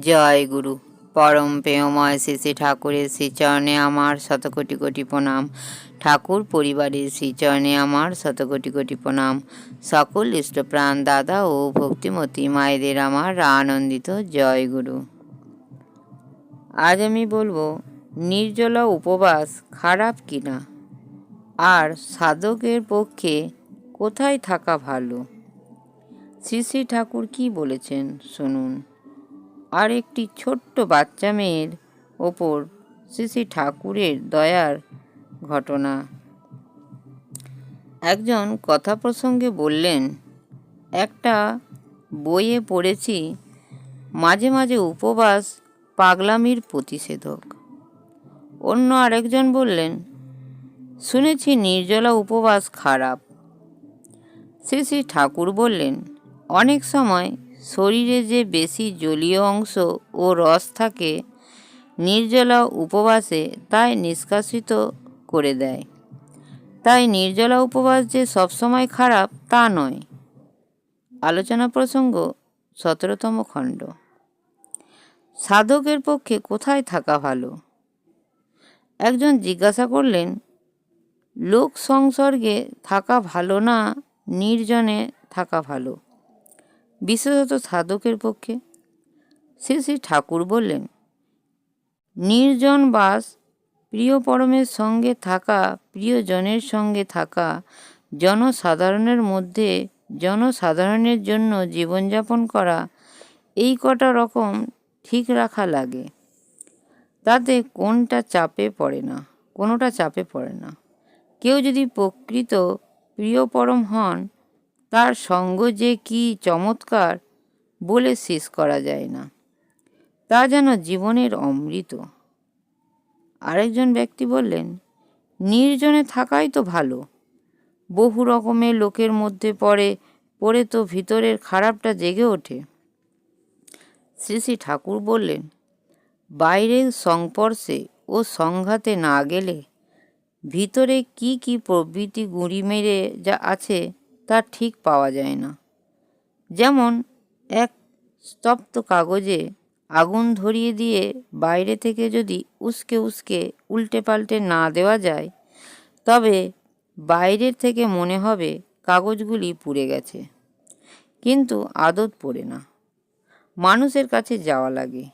জয় গুরু। পরম প্রেমময় শ্রী শ্রী ঠাকুরের শ্রীচরণে আমার শতকোটি কোটি প্রণাম। ঠাকুর পরিবারের শ্রীচরণে আমার শতকোটি কোটি প্রণাম। সকল ইষ্টপ্রাণ দাদা ও ভক্তিমতী মায়েদের আমার আনন্দিত জয় গুরু। আজ আমি বলব, নির্জলা উপবাস খারাপ কিনা? আর সাধকের পক্ষে কোথায় থাকা ভালো? শ্রী শ্রী ঠাকুর কি বলেছেন? শুনুন। আর একটি ছোট্ট বাচ্চা মেয়ের ওপর শ্রী শ্রী ঠাকুরের দয়ার ঘটনা। একজন কথা প্রসঙ্গে বললেন, একটা বইয়ে পড়েছি, মাঝে মাঝে উপবাস পাগলামির প্রতিষেধক। অন্য আরেকজন বললেন, শুনেছি নির্জলা উপবাস খারাপ। শ্রী শ্রী ঠাকুর বললেন, অনেক সময় শরীরে যে বেশি জলীয় অংশ ও রস থাকে, নির্জলা উপবাসে তাই নিষ্কাশিত করে দেয়। তাই নির্জলা উপবাস যে সবসময় খারাপ, তা নয়। আলোচনা প্রসঙ্গ, সতেরোতম খণ্ড। সাধকের পক্ষে কোথায় থাকা ভালো? একজন জিজ্ঞাসা করলেন, লোক সংসর্গে থাকা ভালো না, নির্জনে থাকা ভালো? বিশেষত সাধকের পক্ষে? শ্রী শ্রী ঠাকুর বললেন, নির্জন বাস প্রিয় পরমের সঙ্গে থাকা, প্রিয়জনের সঙ্গে থাকা, জনসাধারণের মধ্যে জনসাধারণের জন্য জীবনযাপন করা, এই কটা রকম ঠিক রাখা লাগে। তাতে কোনটা চাপে পড়ে না, কোনোটা চাপে পড়ে না। কেউ যদি প্রকৃত প্রিয় পরম হন তার সঙ্গ যে কি চমৎকার বলে শেষ করা যায় না। তা যেন জীবনের অমৃত। আরেকজন ব্যক্তি বললেন, নির্জনে থাকাই তো ভালো। বহু রকমের লোকের মধ্যে পড়ে পড়ে তো ভিতরের খারাপটা জেগে ওঠে। শ্রী শ্রী ঠাকুর বললেন, বাইরের সংস্পর্শে ও সংঘাতে না গেলে ভিতরে কি কি প্রবৃত্তি গুঁড়ি মেরে যা আছে তা ঠিক পাওয়া যায় না। যেমন, এক স্তপ্ত কাগজে আগুন ধরিয়ে দিয়ে বাইরে থেকে যদি উস্কে উস্কে উল্টে পাল্টে না দেওয়া যায়, তবে বাইরের থেকে মনে হবে কাগজগুলি পুড়ে গেছে। কিন্তু আদত পড়ে না। মানুষের কাছে যাওয়া লাগে।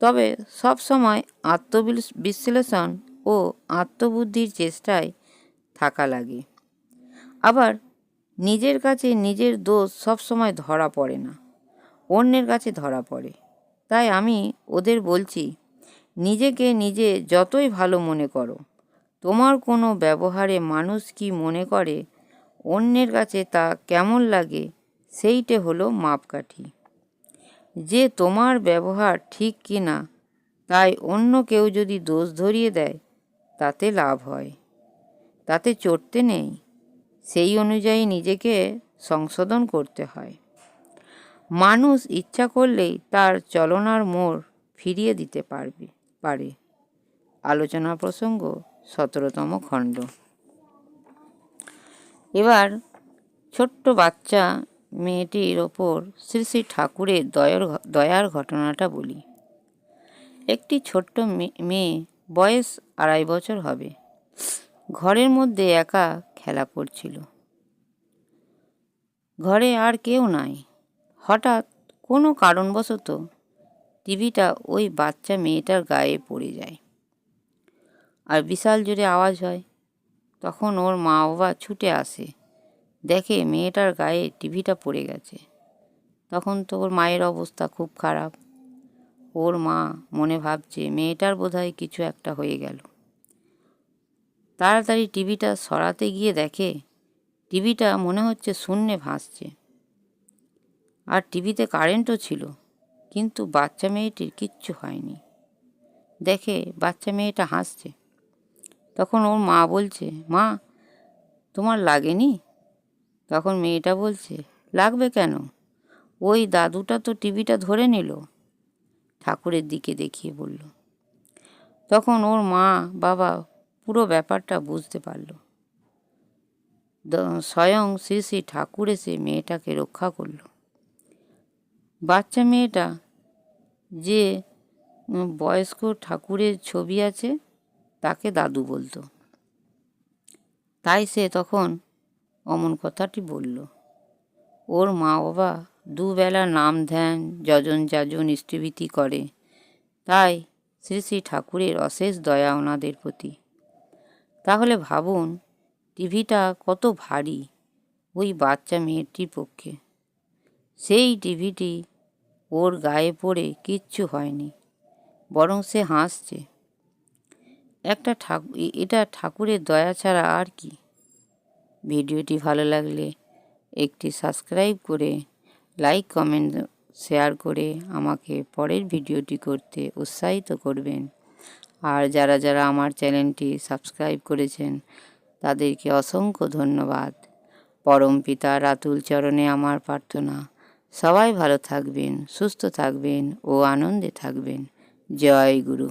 তবে সব সময় আত্মবিশ্লেষণ ও আত্মবুদ্ধির চেষ্টায় থাকা লাগে। আবার নিজের কাছে নিজের দোষ সবসময় ধরা পড়ে না, অন্যের কাছে ধরা পড়ে। তাই আমি ওদের বলছি, নিজেকে নিজে যতই ভালো মনে করো, তোমার কোনো ব্যবহারে মানুষ কি মনে করে, অন্যের কাছে তা কেমন লাগে, সেইটে হলো মাপকাঠি। যে তোমার ব্যবহার ঠিক কি না, তাই অন্য কেউ যদি দোষ ধরিয়ে দেয়, তাতে লাভ হয়। তাতে চড়তে নেই। সেই অনুযায়ী নিজেকে সংশোধন করতে হয়। মানুষ ইচ্ছা করলেই তার চলনার মোড় ফিরিয়ে দিতে পারবে, পারে। আলোচনা প্রসঙ্গ, সতেরোতম খণ্ড। এবার ছোট্ট বাচ্চা মেয়েটির ওপর শ্রী শ্রী ঠাকুরের দয়ার দয়ার ঘটনাটা বলি। একটি ছোট্ট মেয়ে বয়স আড়াই বছর হবে। ঘরের মধ্যে একা খেলা করছিল। ঘরে আর কেউ নাই। হঠাৎ কোনো কারণবশত টিভিটা ওই বাচ্চা মেয়েটার গায়ে পড়ে যায়। আর বিশাল জোরে আওয়াজ হয়। তখন ওর মা বাবা ছুটে আসে। দেখে মেয়েটার গায়ে টিভিটা পড়ে গেছে। তখন তো ওর মায়ের অবস্থা খুব খারাপ। ওর মা মনে ভাবছে মেয়েটার বোধহয় কিছু একটা হয়ে গেল। তাড়াতাড়ি টিভিটা সরাতে গিয়ে দেখে টিভিটা মনে হচ্ছে শূন্যে ভাসছে। আর টিভিতে কারেন্টও ছিল, কিন্তু বাচ্চা মেয়েটির কিচ্ছু হয়নি। দেখে বাচ্চা মেয়েটা হাসছে। তখন ওর মা বলছে, মা, তোমার লাগেনি? তখন মেয়েটা বলছে, লাগবে কেন? ওই দাদুটা তো টিভিটা ধরে নিল। ঠাকুরের দিকে দেখিয়ে বলল। তখন ওর মা, বাবা পুরো ব্যাপারটা বুঝতে পারল। স্বয়ং শ্রী শ্রী ঠাকুর এসে মেয়েটাকে রক্ষা করল। বাচ্চা মেয়েটা যে বয়স্ক ঠাকুরের ছবি আছে, তাকে দাদু বলতো। তাই সে তখন অমন কথাটি বলল। ওর মা বাবা দুবেলা নাম ধ্যান, যজন যাজন ইষ্টভীতি করে। তাই শ্রী শ্রী ঠাকুরের অশেষ দয়া ওনাদের প্রতি। তাহলে ভাবুন, টিভিটা কত ভারী ওই বাচ্চা মেয়েটির পক্ষে। সেই টিভিটি ওর গায়ে পড়ে কিচ্ছু হয়নি, বরং সে হাসছে। একটা ঠাকুর এটা ঠাকুরের দয়া ছাড়া আর কি। ভিডিওটি ভালো লাগলে একটি সাবস্ক্রাইব করে, লাইক, কমেন্ট, শেয়ার করে আমাকে পরের ভিডিওটি করতে উৎসাহিত করবেন। আর যারা যারা আমার চ্যানেলটি সাবস্ক্রাইব করেছেন, তাদেরকে অসংখ্য ধন্যবাদ। পরম পিতা রাতুল চরণে আমার প্রার্থনা। সবাই ভালো থাকবেন, সুস্থ থাকবেন ও আনন্দে থাকবেন। জয় গুরু।